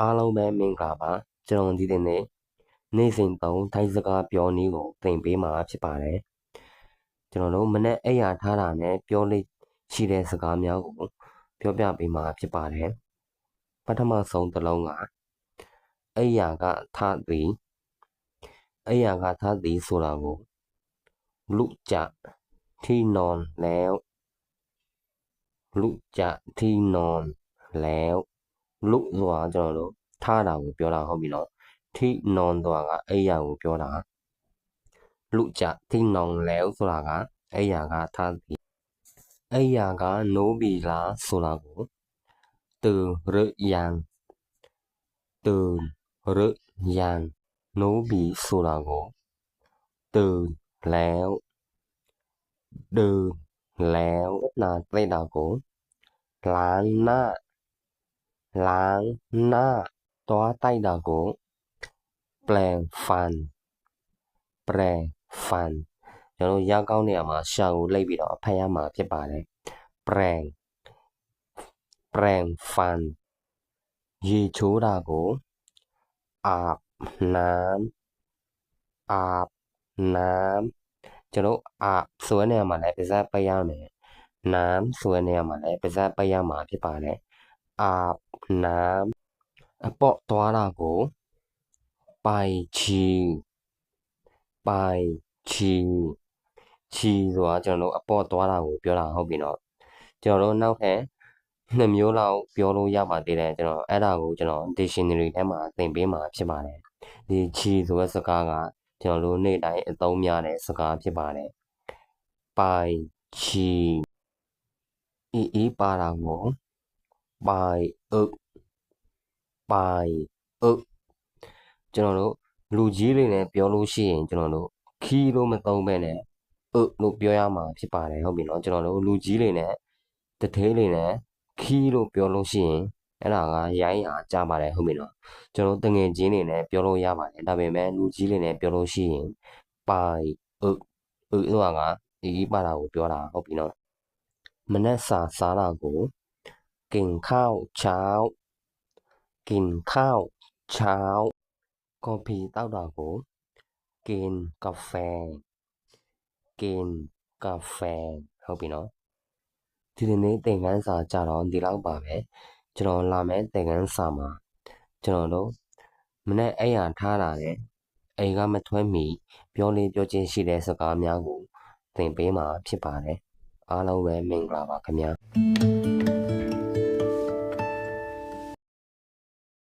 အားလုံးပဲမင်္ဂလာပါကျွန်တော်ဒီတင်နေနေ့စဉ်သုံးထိုင်းစကားပြောနည်းကိုသင်ပေးမှာဖြစ်ပါတယ်ကျွန်တော်တို့မနေ့အိယာထားတာနဲ့ပြောလိရှိတဲ့စကားများကိုပြောပြပေးမှာဖြစ်ပါတယ်ပထမဆုံးတစ်လုံးကအိယာကထသည်အိယာကထသည်ဆိုတာကိုလူကြที่นอนแล้วလူကြที่นอนแล้ว လူဆိုတာကျွန်တော်တို့ထားတာကိုပြောတာဟုတ်ပြီနော်ထိနွန်ဆိုတာကအိယာကိုပြောတာလူကြထိနွန်လဲဆိုတာကအိယာကထားသည်အိယာကနိုးပြီလားဆိုတာကိုtừ rự yang từ rự yang နိုးပြီဆိုတာကို từ แล้วเดินแล้วနာသိတာကိုล้างหน้า ล้างหน้าသွားတိုက်တာကိုแปรงฟันแปรงฟันကျွန်တော်ရောက်ကောင်းနေရမှာရှာကိုလိပ်ပြီးတော့အဖတ်ရမှာဖြစ်ပါတယ်แปรงแปรงฟันရေချိုးတာကိုอาบน้ำอาบน้ำကျွန်တော်အာဆိုတဲ့နေရာမှာလည်းပါဇက်ပိတ်ရမယ်น้ำဆိုတဲ့နေရာမှာလည်းပါဇက်ပိတ်ရမှာဖြစ်ပါတယ် อาบน้ำအပေါ့သွားတာကိုပိုင်ချီပိုင်ချီချီဆိုတာကျွန်တော်တို့အပေါ့သွားတာကိုပြောတာဟုတ်ပြီနော်ကျွန်တော်တို့နောက်ထပ်နှစ်မျိုးလောက်ပြောလို့ရပါသေးတယ်ကျွန်တော်အဲ့ဒါကိုကျွန်တော် dictionary ထဲမှာသင်ပေးမှာဖြစ်ပါတယ်ဒီချီဆိုတဲ့စကားကကျွန်တော်တို့နေ့တိုင်းအသုံးများတဲ့စကားဖြစ်ပါတယ်ပိုင်ချီအီအီပါတာကို ပိုင်အုပ်ပိုင်အုပ်ကျွန်တော်တို့လူကြီးတွေနဲ့ပြောလို့ရှိရင်ကျွန်တော်တို့ခီးလို့မသုံးဘဲနဲ့အုပ်လို့ပြောရမှာဖြစ်ပါတယ်ဟုတ်ပြီနော်ကျွန်တော်တို့လူကြီးတွေနဲ့တထဲတွေနဲ့ခီးလို့ပြောလို့ရှိရင်အဲ့ဒါကရိုင်းအားကြပါတယ်ဟုတ်ပြီနော်ကျွန်တော်တငယ်ချင်းတွေနဲ့ပြောလို့ရပါတယ်ဒါပေမဲ့လူကြီးတွေနဲ့ပြောလို့ရှိရင်ပိုင်အုပ်အုပ်ဆိုတာကဒီပါတာကိုပြောတာဟုတ်ပြီနော်မနက်စာစားတာကို กินข้าวเช้ากินข้าวเช้าကော်ဖီတောက်တာကိုกินกาแฟกินกาแฟဟုတ်ပြီနော်ဒီနေ့သင်ခန်းစာကြတော့ဒီလောက်ပါပဲကျွန်တော်လာမယ့်သင်ခန်းစာမှာကျွန်တော်တို့မနေ့အဲ့ရထားတာနဲ့အိမ်ကမထွက်မီပြောလေးပြောချင်းရှိတဲ့စကားများကိုသင်ပေးမှာဖြစ်ပါတယ်အားလုံးပဲမင်္ဂလာပါခင်ဗျာ